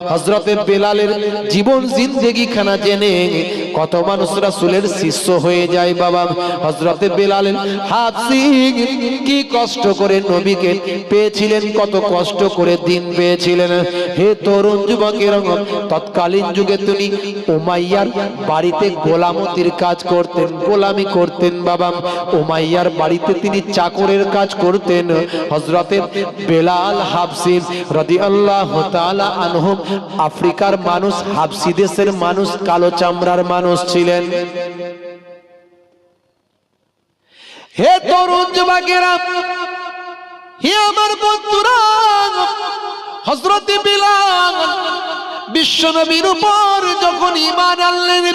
হজরতে বেলালের জীবন জিন্দেগি খানা জেনে কত মানুষ রাসূলের শিষ্য হয়ে যায় বাবা। হজরতে বেলালের হাত কি কষ্ট করে নবীকে পেয়েছিলেন, কত কষ্ট করে দিন পেয়েছিলেন। হে তরুণ যুবকের তৎকালীন যুগে তিনি উমাইয়ার বাড়িতে গোলামতির কাজ করতেন, গোলামি করতেন বাবা। উমাইয়ার বাড়িতে তিনি চাকরের কাজ করতেন। হজরতে বেলাল হাফসি রাদিয়াল্লাহু তাআলা আনহুম আফ্রিকার মানুষ, হাফসি দেশের মানুষ, কালো চামড়ার মানুষ ছিলেন। হে তরুণ যুবকেরা, হে আমার বন্ধুরা হজরতে বিলাল বিশ্বনবীর উপর যখন ইমান আনলেন,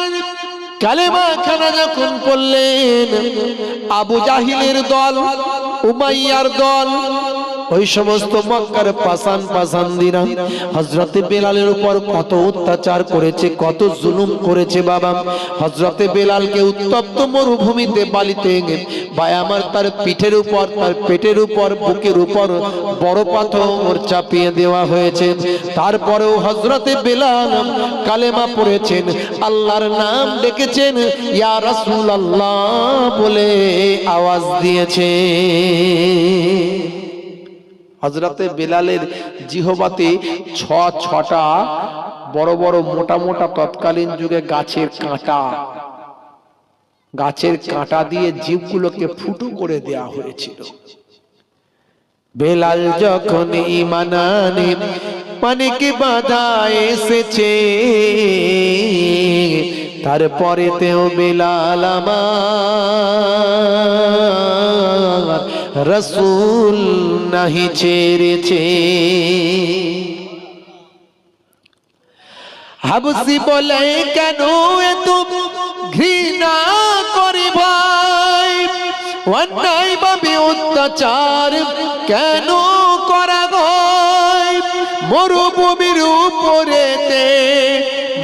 কালেমা খানা যখন পড়লেন, আবু জাহিলের দল, উমাইয়ার দল ওই সমস্ত মক্কার পাসান পাসান দিনা হজরতে বেলালের উপর কত অত্যাচার করেছে, কত জুলুম করেছে বাবা। হজরতে বেলালকে উত্তপ্ত মরুভূমিতে বালিতে ভাই আমার তার পিঠের উপর, তার পেটের উপর, বুকের উপর বড় পাথর চাপিয়ে দেওয়া হয়েছে। তারপরেও হজরতে বেলাল কালেমা পড়েছেন, আল্লাহর নাম ডেকেছেন, ইয়া রাসূল আল্লাহ বলে আওয়াজ দিয়েছে। হজরতে বেলালের জিহবাতে ছ ছটা বড় বড় মোটা মোটা তৎকালীন যুগে গাছের কাঁটা। গাছের কাঁটা দিয়ে জীবগুলোকে ফুটু করে দেয়া হয়েছিল। বেলাল যখন ইমানানে পানিকে বাধা এসেছে। তারপরে তেও বেলাল আমার রসুল নাহি ছেড়েছে। হাবসি বলে, কেন এত ঘৃণা করি ভাই? অন্যায় ভাবে অত্যাচার কেন করা হয়? মরুভূমির উপরেতে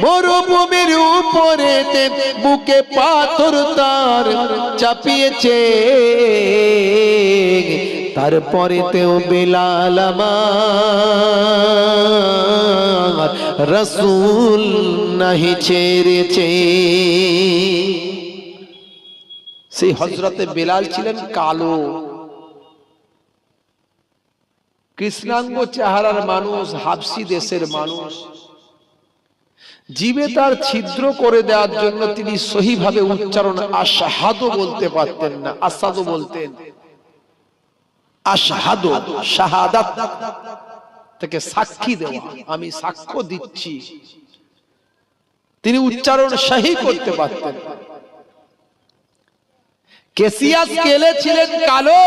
মরুভূমির উপরেতে বুকে পাথর তার চাপিয়েছে। তারপরে তেও বেলাল আমার রসুল নাহি ছেড়েছে। সেই হজরতে বেলাল ছিলেন কালো। কৃষ্ণাঙ্গ চেহারার মানুষ হাবসি দেশের মানুষ। জীবে তার ছিদ্র করে দেওয়ার জন্য তিনি সহিভাবে উচ্চারণ আশাহাদও বলতে পারতেন না। আসাদও বলতেন। আশাহাদ শাহাদাত থেকে সাক্ষী দেওয়া। আমি সাক্ষ্য দিচ্ছি। তিনি উচ্চারণ সহি করতে পারতেন। কেসিয়াস কেলে ছিলেন কালো।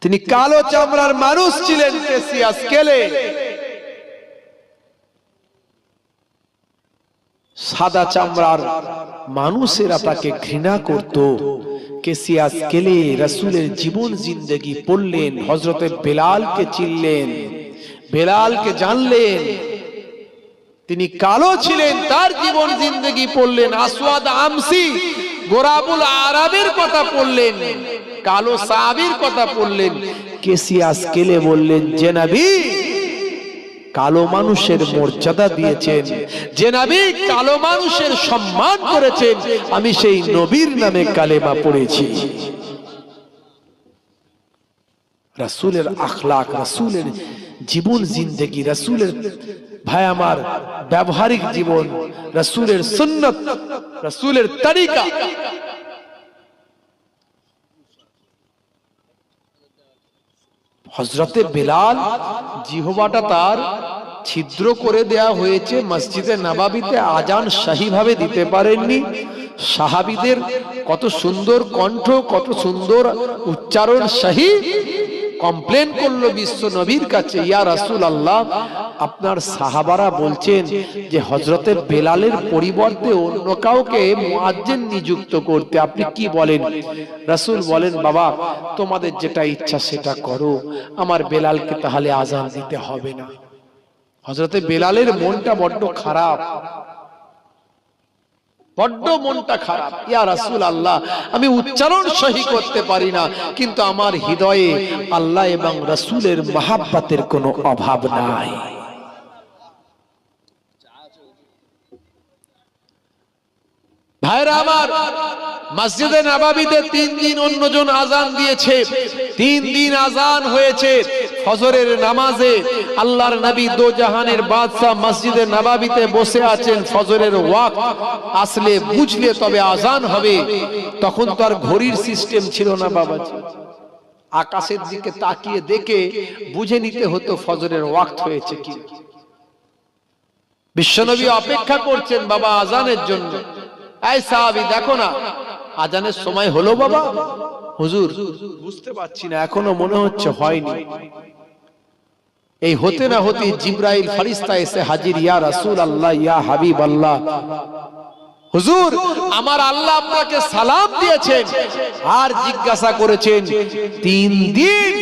তিনি কালো চামড়ার মানুষ ছিলেন কেসিয়াস কেলে। সাদা চামড়ার মানুষেরা তাকে ঘৃণা করত। কেসিয়াস কেলে রসুলের জীবন জিন্দগি পড়লেন হজরতে বেলালকে চিনলেন। বেলালকে জানলেন, তিনি কালো ছিলেন, তার জীবন জিন্দগি পড়লেন। আসওয়াদ আমসি গোরাবুল আরবের কথা পড়লেন, কালো সাহাবীর কথা পড়লেন। কেসিয়াস কেলে বললেন, জেনাবি কালো মানুষের মর্যাদা দিয়েছেন। যে নবী কালো মানুষের সম্মান করেছেন, আমি সেই নবীর নামে কালেমা পড়েছি। রাসূলের আখলাক রাসূলের জীবন জিন্দেগি, রাসূলের ভাই আমার ব্যবহারিক জীবন, রাসুলের সুন্নত, রাসূলের তরিকা হজরতে বেলাল জিহবাটা তার ছিদ্র করে দেয়া হয়েছে, মসজিদে নবাবিতে আজান শাহীভাবে দিতে পারেননি। সাহাবিদের কত সুন্দর কণ্ঠ, কত সুন্দর উচ্চারণ, শাহী কমপ্লেন করল বিশ্ব নবীর কাছে, ইয়া রাসূল আল্লাহ আপনার সাহাবারা বলছেন যে হজরতের বেলালের পরিবর্তে অন্য কাউকে মুয়াজ্জিন নিযুক্ত করতে আপনি কি বলেন? রাসূল বলেন, বাবা, তোমাদের যেটা ইচ্ছা সেটা করো, আমার বেলালকে তাহলে আজান দিতে হবে না। হজরতে বেলালের মনটা বড্ড খারাপ। বড্ড মনটা খারাপ। ইয়া রাসূল আল্লাহ আমি উচ্চারণ সহি করতে পারি না, কিন্তু আমার হৃদয়ে আল্লাহ এবং রাসূলের মহাব্বাতের কোনো অভাব নাই। ভাইরা আমার, মসজিদে নবাবিতে তিন দিন অন্যজন আজান দিয়েছে। তিন দিন আজান হয়েছে। ফজরের নামাজে আল্লাহর নবী দো জাহানের বাদশাহ মসজিদে নবাবিতে বসে আছেন ফজরের ওয়াক আসলে বুঝলে তবে আজান হবে। তখন তো আর ঘড়ির সিস্টেম ছিল না বাবাজি। আকাশের দিকে তাকিয়ে দেখে বুঝে নিতে হতো ফজরের ওয়াক্ত হয়েছে কি। বিশ্বনবী অপেক্ষা করছেন বাবা আজানের জন্য। এই সাহাবি, দেখো না, আজানের সময় হলো বাবা। হুজুর বুঝতে পারছি না এখনও মনে হচ্ছে হয়নি। এই হতে না হতে জিব্রাইল ফারিস্তা এসে হাজির ইয়া রাসূল আল্লাহ ইয়া হাবিব আল্লাহ হুজুর আমার আল্লাহ আপনাকে সালাম দিয়েছেন আর জিজ্ঞাসা করেছেন তিন দিন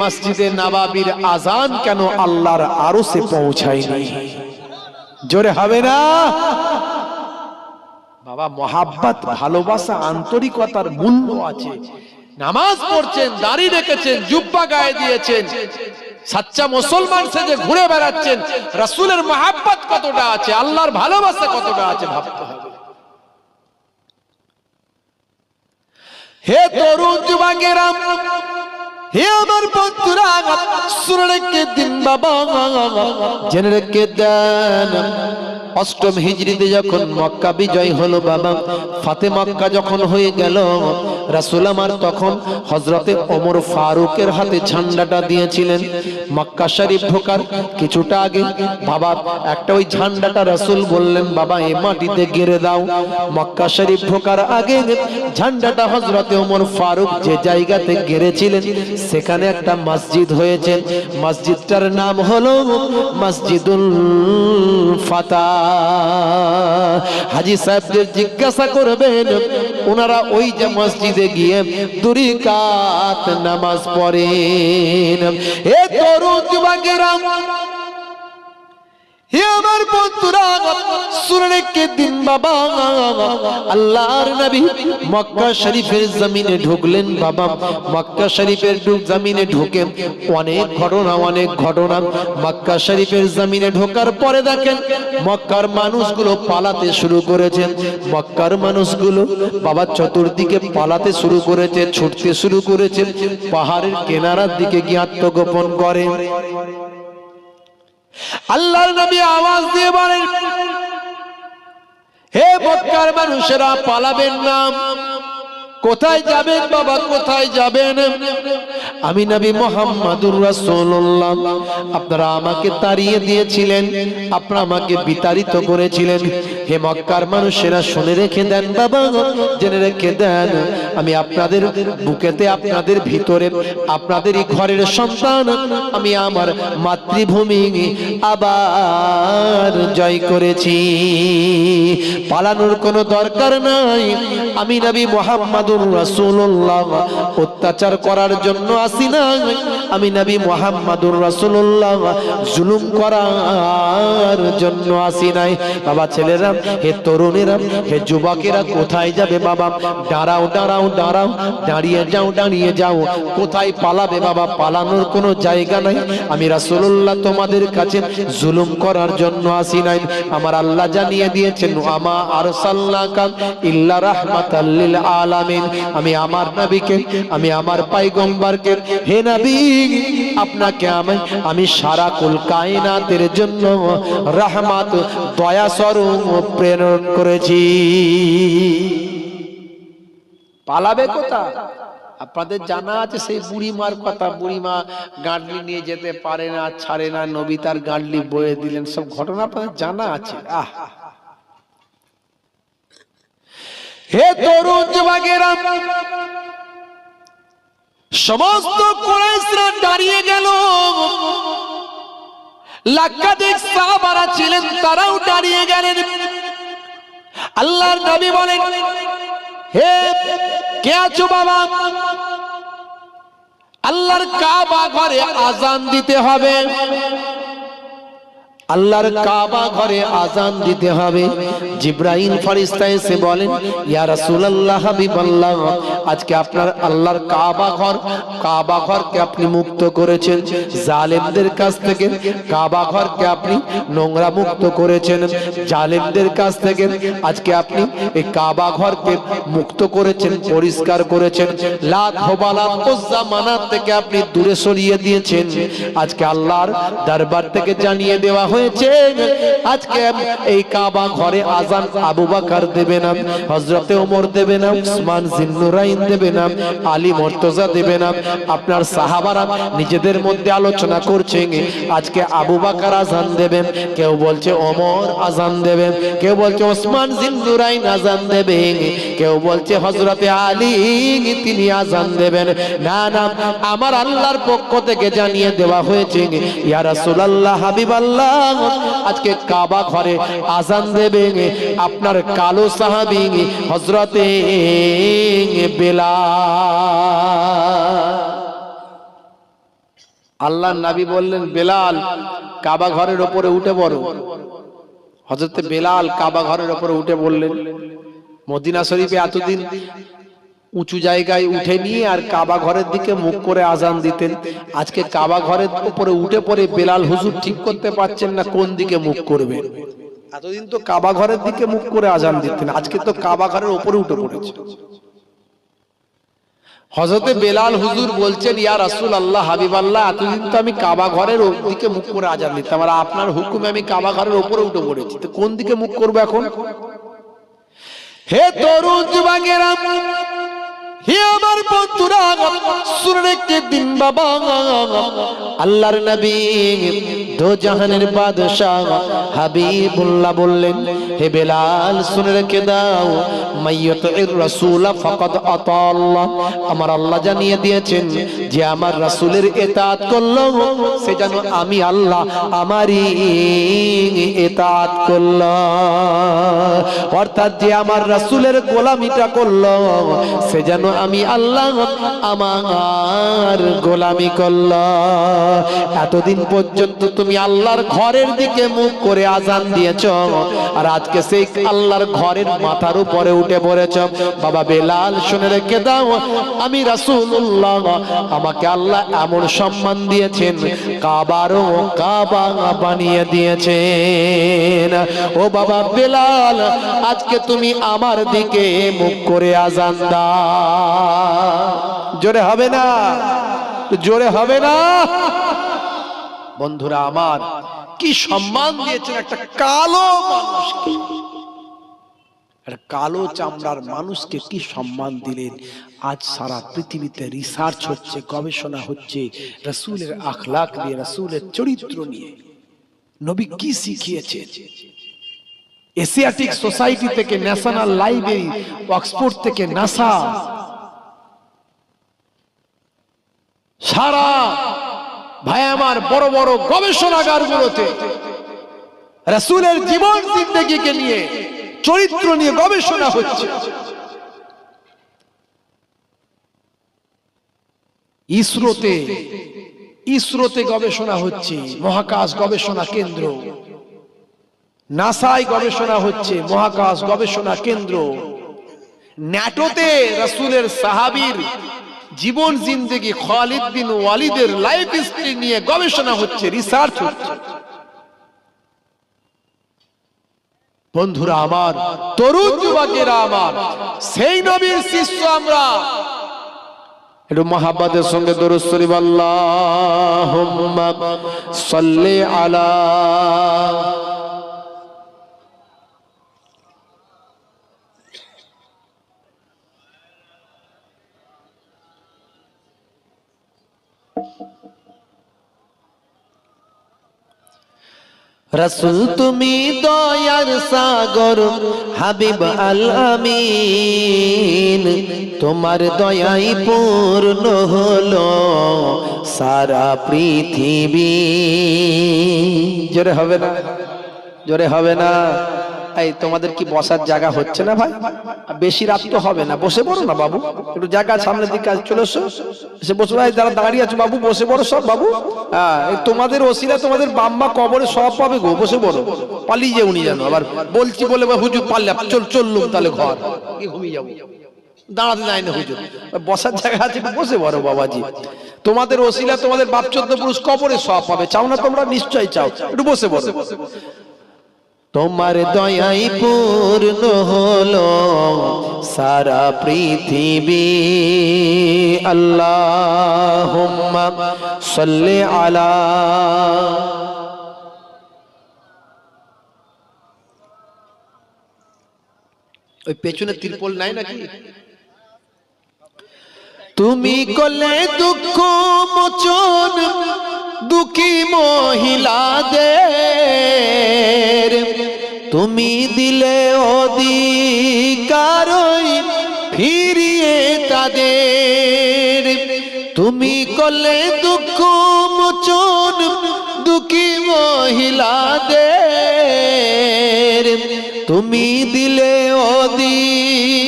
মসজিদে নবাবির আজান কেন আল্লাহর আরশে পৌঁছায়নি? জোরে হবে না? বাবা মহাব্বত ভালোবাসা আন্তরিকতার মূল্য আছে। নামাজ পড়ছেন, দাড়ি রেখেছেন, জুব্বা গায়ে দিয়েছেন। সাচ্চা মুসলমান সেজে ঘুরে বেড়াচ্ছেন, রাসূলের মহাব্বত কতটা আছে, আল্লাহর ভালোবাসা কতটা আছে ভাবতে হবে। হে তরুণ যুবকেরা, হে আমার বন্ধুরা দিন বাবা, জেনে রেখে দেন। অষ্টম হিজড়িতে যখন মক্কা বিজয় হলো বাবা ফাতে মক্কা যখন হয়ে গেল রাসুল আমার তখন হজরতে ওমর ফারুকের হাতে ঝান্ডাটা দিয়েছিলেন। মক্কা শরীফ ঢোকার কিছুটা আগে বাবা, একটা ওই ঝান্ডাটা রাসুল বললেন, বাবা, এ মাটিতে গেড়ে দাও। মক্কা শরীফ ঢোকার আগে ঝান্ডাটা হজরতে ওমর ফারুক যে জায়গাতে গেড়েছিলেন, সেখানে একটা মসজিদ হয়েছে। মসজিদটার নাম হলো মসজিদুল ফাতা। হাজি সাহেবদের জিজ্ঞাসা করবেন, ওনারা ওই যে মসজিদে গিয়ে দুরি কাত নামাজ পড়েন। এ তরুণ যুবকেরা হে আমার বন্ধুরা, শুনে কে দিন বাবা। আল্লাহর নবী মক্কা শরীফের জমিনে ঢুকলেন বাবা। মক্কা শরীফের ঢুক জমিনে ঢুকে অনেক ঘটনা অনেক ঘটনা। মক্কা শরীফের জমিনে ঢোকার পরে দেখেন মক্কার মানুষগুলো পালাতে শুরু করেছে। মক্কার মানুষগুলো বাবা চতুর্দিকে পালাতে শুরু করেছে, ছুটতে শুরু করেছে। পাহাড়ের কেনারার দিকে গিয়ে আত্মগোপন করে। আল্লাহর নবী আওয়াজ দিয়ে বলেন হে বদকার মানুষেরা পালাবেন না। কোথায় যাবেন বাবা, কোথায় যাবেন? আমি নবী মোহাম্মদুর রাসূলুল্লাহ। আপনারা আমাকে তাড়িয়ে দিয়েছিলেন, আপনারা আমাকে বিতাড়িত করেছিলেন। হে মক্কার মানুষেরা, শুনে রেখে দেন বাবা, জেনে রেখে দেন, আমি আপনাদের বুকেতে, আপনাদের ভিতরে, আপনাদেরই ঘরের সন্তান, আমি আমার মাতৃভূমি আবার জয় করেছি। পালানোর কোনো দরকার নাই। আমি নবী মোহাম্মদুর রাসূলুল্লাহ। অত্যাচার করার জন্য আসি না আমি নবী মোহাম্মদুর রাসূলুল্লাহ। জুলুম করার জন্য আসি নাই। বাবা ছেলেরা, হে তরুণেরা, হে যুবকেরা, কোথায় যাবে বাবা? দাঁড়াও দাঁড়াও দাঁড়াও। দাঁড়িয়ে যাও দাঁড়িয়ে যাও। কোথায় পালাবে বাবা? পালানোর কোনো জায়গা নাই। আমি রাসূলুল্লাহ তোমাদের কাছে জুলুম করার জন্য আসি নাই। আমার আল্লাহ জানিয়ে দিয়েছেন আমা আরসালনাকা ইল্লা রাহমাতাল লিল আলামিন। আমি আমার নবীকে, আমি আমার পয়গম্বরকে, হে নবী, আপনাকে আমি আমি সারা কুল কায়নাতের জন্য রহমত, দয়া স্বরূপ প্রেরণ করেছি। পালাবে কোথা আপনাদের জানা আছে সেই বুড়িমার কথা, বুড়িমা গাঁডলি নিয়ে যেতে পারে না, ছাড়ে না, নবী তার গাঁডলি বয়ে দিলেন, সব ঘটনা আপনাদের জানা আছে। আহ! হে তরুণ যুবকেরা, সমস্ত কুরাইশরা দাঁড়িয়ে গেল। লাক্ষাধিক সাহাবারা ছিলেন, তারাও দাঁড়িয়ে গেলেন। আল্লাহর নবী বলেন, হে, কে আছো বাবা? আল্লাহর কাবা ঘরে আজান দিতে হবে। আল্লাহর কাবা ঘরে আজান দিতে হবে। জিব্রাহিম ফারিস্তা এসে বলেন, ইয়া রাসূলুল্লাহ, হাবিবাল্লাহ, আজকে আপনার আল্লাহর কাবা ঘর, কাবা ঘরকে আপনি মুক্ত করেছেন। জালেমদের কাছ থেকে কাবা ঘরকে আপনি নোংরা মুক্ত করেছেন। জালেমদের কাছ থেকে আজকে আপনি এই কাবা ঘরকে মুক্ত করেছেন, পরিষ্কার করেছেন। লাত হোবালাত উজ্জা মানাত থেকে আপনি দূরে সরিয়ে দিয়েছেন। আজকে আল্লাহর দরবার থেকে জানিয়ে দেওয়া হয়েছে আজকে এই কাবা ঘরে আজান আবু বাকার দেবে না হজরতে ওমর দেবে না, উসমান জিন্নুরাইন দেবে না, আলী মর্তজা দেবে না। আপনার সাহাবারা নিজেদের মধ্যে আলোচনা করছেন আজকে আবু বাকার আজান দেবেন, কেউ বলছে ওমর আজান দেবেন, কেউ বলছে ওসমান জিন্নুরাইন আজান দেবেন, কেউ বলছে হজরতে আলী তিনি আজান দেবেন। না না, আমার আল্লাহর পক্ষ থেকে জানিয়ে দেওয়া হয়েছে ইয়া রাসূলুল্লাহ, হাবিবাল্লাহ আজকে কাবা ঘরে আজান দেবে আপনার কালো সাহাবি হজরতে বেলা আল্লাহ নবী বললেন, বেলাল, কাবা ঘরের ওপরে উঠে পড়ো। হজরতে বেলাল কাবা ঘরের ওপরে উঠে বললেন, মদিনা শরীফে এতদিন উঁচু জায়গায় উঠে নিয়ে আর কাবা ঘরের দিকে মুখ করে আজান দিতেন। আজকে কাবা ঘরের উপরে উঠে পড়ে বেলাল হুজুর ঠিক করতে পারছেন না, কোন দিকে মুখ করবে? এতদিন তো কাবা ঘরের দিকে মুখ করে আজান দিতেন, আজকে তো কাবা ঘরের উপরে উঠে পড়েছে। হজরতে বেলাল হুজুর বলছেন, ইয়া রাসূল আল্লাহ হাবিব আল্লাহ এতদিন তো আমি কাবা ঘরের দিকে মুখ করে আজান দিতাম, আর আপনার হুকুমে আমি কাবা ঘরের উপরে উঠে পড়েছি। তো কোন দিকে মুখ করব এখন? হে তরুণ যুবকেরা আমার বন্ধুরা দিন বাবা। আল্লাহর নবী জাহানের বাদশাহ হাবিবুল্লাহ বললেন, হে বেলাল, শুনে রেখে দাও। আতাল্লাহ আমার আল্লাহ জানিয়ে দিয়েছেন যে আমার রাসূলের ইতাআত করল, সে যেন আমি আল্লাহ আমারই ইতাআত করল। অর্থাৎ যে আমার রাসূলের গোলামিটা করল, সে যেন আমি আল্লাহ আমার গোলামি করল। এতদিন পর্যন্ত তুমি আল্লাহর ঘরের দিকে মুখ করে আজান দিয়েছ আর আজকে সেই আল্লাহর ঘরের মাথার উপরে উঠে পড়েছ। বাবা বেলাল, শুনে রেখে দাও, আমি রাসূলুল্লাহ, আমাকে আল্লাহ এমন সম্মান দিয়েছেন কাবারও কাবা বানিয়ে দিয়েছেন। ও বাবা বেলাল, আজকে তুমি আমার দিকে মুখ করে আজান দাও। জোরে হবে না? জোরে হবে না? বন্ধুরা আমার, কি সম্মান দিয়েছেন একটা কালো মানুষকে। কালো চামড়ার মানুষকে কি সম্মান দিলেন? আজ সারা পৃথিবীতে রিসার্চ হচ্ছে, গবেষণা হচ্ছে, রসুলের আখলাক নিয়ে, রসুলের চরিত্র নিয়ে। নবী কি শিখিয়েছে এশিয়াটিক সোসাইটি থেকে ন্যাশনাল লাইব্রেরি অক্সফোর্ড থেকে নাসা সারা ভাই আমার বড় বড় গবেষণাগার গুলোতে রাসূলের জীবন জিন্দগিকে নিয়ে চরিত্র নিয়ে গবেষণা হচ্ছে। ইসরোতে ইসরোতে গবেষণা হচ্ছে, মহাকাশ গবেষণা কেন্দ্র। নাসায় গবেষণা হচ্ছে, মহাকাশ গবেষণা কেন্দ্র। ন্যাটোতে রাসূলের সাহাবীর জীবন জিন্দেগি খালিদ বিন ওয়ালিদের লাইফ হিস্ট্রি নিয়ে গবেষণা হচ্ছে রিসার্চ হচ্ছে। বন্ধুরা আমার, তরুণ যুবকেরা আমার, সেই নবীর শিষ্য আমরা। একটু মহাব্বাদের সঙ্গে দরুদ শরীফ, আল্লাহুম্মা সাল্লি আলা রসুল তুমি দয়ার সাগর, হাবিব আল আমিন তোমার দয়াই পূর্ণ হলো সারা পৃথিবী। জোরে হবে না, জোরে হবে না। এই তোমাদের কি বসার জায়গা হচ্ছে না ভাই? বেশি রাত তো হবে না, বসে পড়ো না বাবু। একটু জায়গা সামনের দিকে চলে এসো। এসে বসে ভাই যারা দাঁড়িয়ে আছো বাবু, বসে পড়ো সব বাবু। হ্যাঁ তোমাদের ওসিলা তোমাদের বাম্মা কবরে সব পাবে গো, বসে পড়ো। পালিয়ে যে উনি জানো আবার বলছি বলে হুজুর পারলে চল চললুম তাহলে ঘর। ঘুমিয়ে যাব দাঁড়াতে যায় না হুজুর। বসার জায়গা আছে, বসে পড়ো বাবাজি। তোমাদের তোমাদের পুরুষ কবরে চাও। একটু বসে পড়ো। তোমার দয়াই পূর্ণ হলো সারা পৃথিবী। আল্লাহ সাল্লি আলা ওই পেছনে তিরপল নাই নাকি? তুমি কলে দুঃখ মোচন, দুঃখী মহিলাদের তুমি দিলে অধিকারই ফিরিয়ে তাদের। তুমি করলে দুঃখ মোচন দুঃখী মহিলাদের। তুমি দিলে অধিকার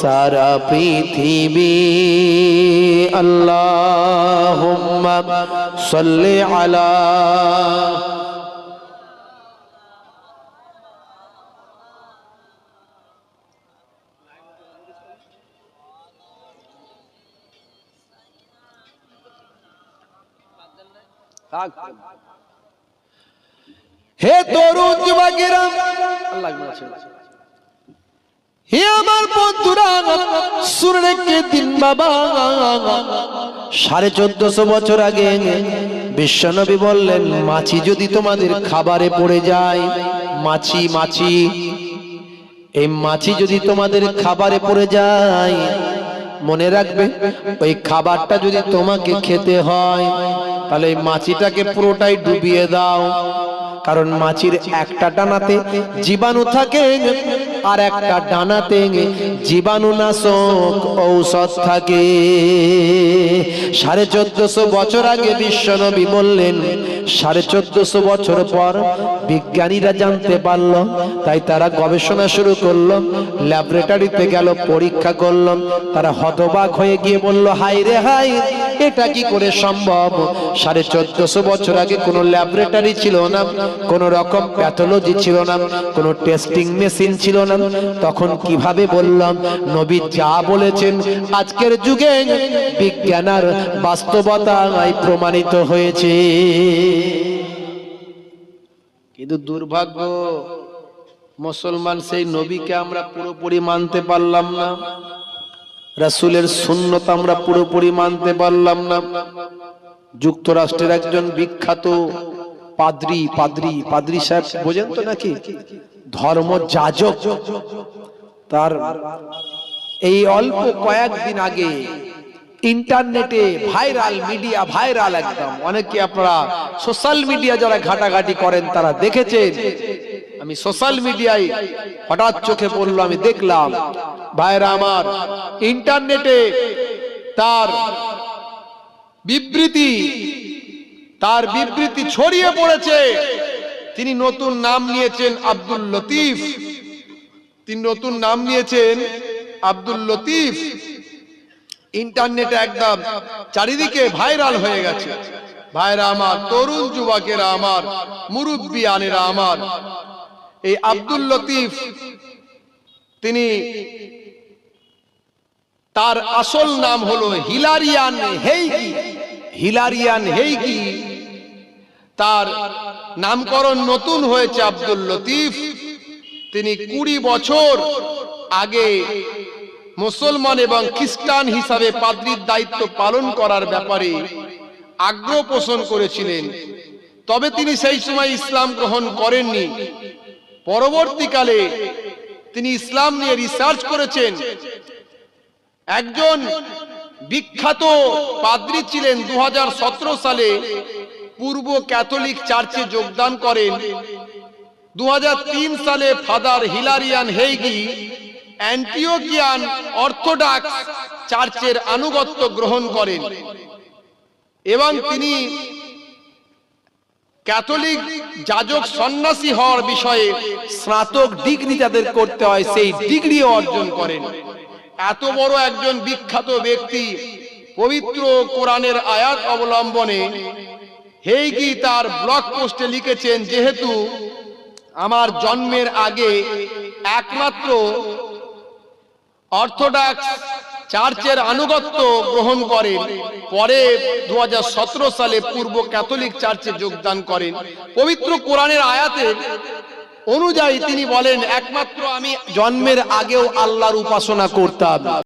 সারা পৃথিবী। আল্লাহ সাল্লি আলা হে তরুণ যুবকেরা আল্লাহ আমার বাবা। সাড়ে চোদ্দশো বছর আগে বিশ্বনবী বললেন, মাছি যদি তোমাদের খাবারে পড়ে যায়, মাছি মাছি, এই মাছি যদি তোমাদের খাবারে পড়ে যায়, মনে রাখবে ওই খাবারটা যদি তোমাকে খেতে হয়, তাহলে মাছিটাকে পুরোটাই ডুবিয়ে দাও। কারণ মাছির একটা টানাতে জীবাণু থাকে। আর একটা ডানাতে জীবাণুনাশক ঔষধ থাকে। সাড়ে চোদ্দশো বছর আগে বিশ্বনবী বললেন সাড়ে চোদ্দশো বছর পর বিজ্ঞানীরা জানতে পারল, তাই তারা গবেষণা শুরু করল, ল্যাবরেটরিতে গেল, পরীক্ষা করল, তারা হতবাক হয়ে গিয়ে বলল হাই রে হাই এটা কি করে সম্ভব? সাড়ে চোদ্দশো বছর আগে কোনো ল্যাবরেটরি ছিল না, কোন রকম প্যাথোলজি ছিল না, কোনো টেস্টিং মেশিন ছিল না। তখন কীভাবে বললাম নবী যা বলেছেন, আজকের যুগে বিজ্ঞান আর বাস্তবতায় প্রমাণিত হয়েছে। কিন্তু দুর্ভাগ্য, মুসলমান সেই নবীকে আমরা পুরোপুরি মানতে পারলাম না। রাসুলের সুন্নত আমরা পুরোপুরি মানতে পারলাম না। যুক্তরাষ্ট্রের একজন বিখ্যাত পাদ্রি পাদ্রি পাদ্রি সাহেব, বোঝেন তো নাকি? ধর্ম যাজক তার এই অল্প কয়েকদিন আগে ইন্টারনেটে ভাইরাল মিডিয়া ভাইরাল একদম। অনেকে আপনারা সোশ্যাল মিডিয়া যারা ঘাটাঘাটি করেন, তারা দেখেছেন। আমি সোশ্যাল মিডিয়ায় হঠাৎ চোখে পড়ল, আমি দেখলাম ভাইরা আমার, ইন্টারনেটে তার বিবৃতি তার বিবৃতি ছড়িয়ে পড়েছে। তিনি নতুন নাম নিয়েছেন আব্দুল লতিফ। তিনি নতুন নাম নিয়েছেন আব্দুল লতিফ। ইন্টারনেটে একদম চারিদিকে ভাইরাল হয়ে গেছে। ভাইরা আমার, তরুণ যুবকেরা আমার মুরব্বী আনেরা আমার। এই আব্দুল লতিফ, তিনি তার আসল নাম হলো হিলারিয়ান হেইকি হিলারিয়ান হেইকি তার নামকরণ নতুন হয়েছে আব্দুল লতিফ। তিনি কুড়ি বছর আগে মুসলমান এবং খ্রিস্টান হিসাবে পাদ্রির দায়িত্ব পালন করার ব্যাপারে আগ্রহ পোষণ করেছিলেন। তবে তিনি সেই সময় ইসলাম গ্রহণ করেননি। পরবর্তীকালে তিনি ইসলাম নিয়ে রিসার্চ করেছেন। একজন বিখ্যাত পাদ্রী ছিলেন দু হাজার সতেরো সালে পূর্ব ক্যাথলিক চার্চে যোগদান করেন। দু হাজার তিন সালে ফাদার হিলারিয়ান হেইগি অ্যান্টিওকিয়ান অর্থোডক্স চার্চের আনুগত্য গ্রহণ করেন। এবং তিনি ক্যাথলিক যাজক সন্ন্যাসী হওয়ার বিষয়ে স্নাতক ডিগ্রি যাদের করতে হয়, সেই ডিগ্রিও অর্জন করেন। এত বড় একজন বিখ্যাত ব্যক্তি পবিত্র কোরআনের আয়াত অবলম্বনে হেইগি তার ব্লগ পোস্টে লিখেছেন, যেহেতু আমার জন্মের আগে একমাত্র অর্থোডক্স চার্চের আনুগত্য গ্রহণ করেন। পরে দু হাজার সতেরো সালে পূর্ব ক্যাথলিক চার্চে যোগদান করেন। পবিত্র কোরআনের আয়াতে অনুযায়ী তিনি বলেন, একমাত্র আমি জন্মের আগেও আল্লাহর উপাসনা করতাম।